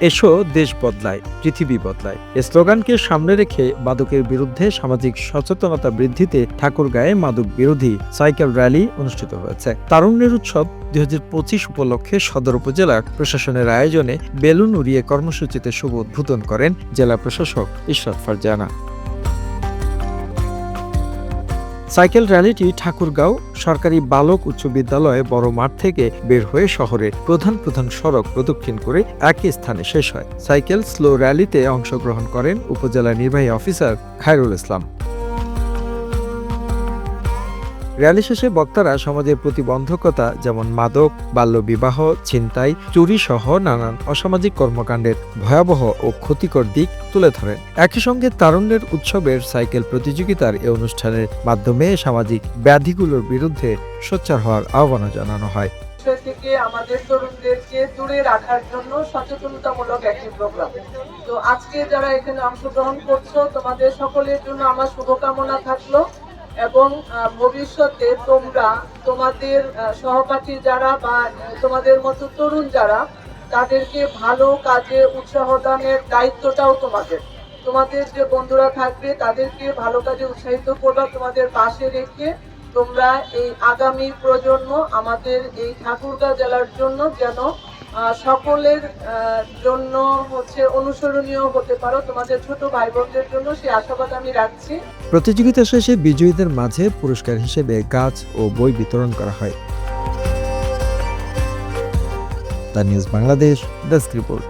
এসো, দেশ বদলায়, পৃথিবী বদলায়। স্লোগানকে সামনে রেখে মাদকের বিরুদ্ধে সামাজিক সচেতনতা বৃদ্ধিতে ঠাকুরগাঁয়ে মাদক বিরোধী সাইকেল র্যালি অনুষ্ঠিত হয়েছে। তারুণ্যের উৎসব দুই হাজার পঁচিশ উপলক্ষে সদর উপজেলা প্রশাসনের আয়োজনে বেলুন উড়িয়ে কর্মসূচিতে শুভ উদ্বোধন করেন জেলা প্রশাসক ইশরাত ফারজানা। সাইকেল র্যালিটি ঠাকুরগাঁও সরকারি বালক উচ্চ বিদ্যালয়ে বড় মাঠ থেকে বের হয়ে শহরের প্রধান প্রধান সড়ক প্রদক্ষিণ করে একই স্থানে শেষ হয়। সাইকেল স্লো র্যালিতে অংশগ্রহণ করেন উপজেলা নির্বাহী অফিসার খায়রুল ইসলাম। র্যালি শেষে বক্তারা সমাজের প্রতিবন্ধকতা যেমন মাদক, বাল্যবিবাহ, ছিনতাই চুরি সহ নানান অসামাজিক কর্মকাণ্ডের ভয়াবহ ও ক্ষতিকর দিক তুলে ধরেন। একই সঙ্গে তারুণ্যের উৎসবের সাইকেল প্রতিযোগিতার এ অনুষ্ঠানের মাধ্যমে সামাজিক ব্যাধিগুলোর বিরুদ্ধে সোচ্চার হওয়ার আহ্বানও জানানো হয়। থেকে আমাদের তরুণদেরকে দূরে রাখার জন্য সচেতনতামূলক একটি প্রোগ্রাম তো আজকে যারা এখানে অংশগ্রহণ করছ, তোমাদের সকলের জন্য আমার শুভকামনা থাকল। এবং ভবিষ্যতে তোমরা, তোমাদের সহপাঠী যারা বা তোমাদের মতো তরুণ যারা, তাদেরকে ভালো কাজে উৎসাহ দানের দায়িত্বটাও তোমাদের। তোমাদের যে বন্ধুরা থাকবে, তাদেরকে ভালো কাজে উৎসাহিত করবা তোমাদের পাশে রেখে তোমরা এই আগামী প্রজন্ম আমাদের এই ঠাকুরগাঁও জেলার জন্য যেন সকলের জন্য হচ্ছে অনুসরণীয় হতে পারো। তোমাদের ছোট ভাই বোনদের জন্য সেই আশাবাদ আমি রাখছি। প্রতিযোগিতা শেষে বিজয়ীদের মাঝে পুরস্কার হিসেবে গাছ ও বই বিতরণ করা হয়। The news Bangladesh, desk report.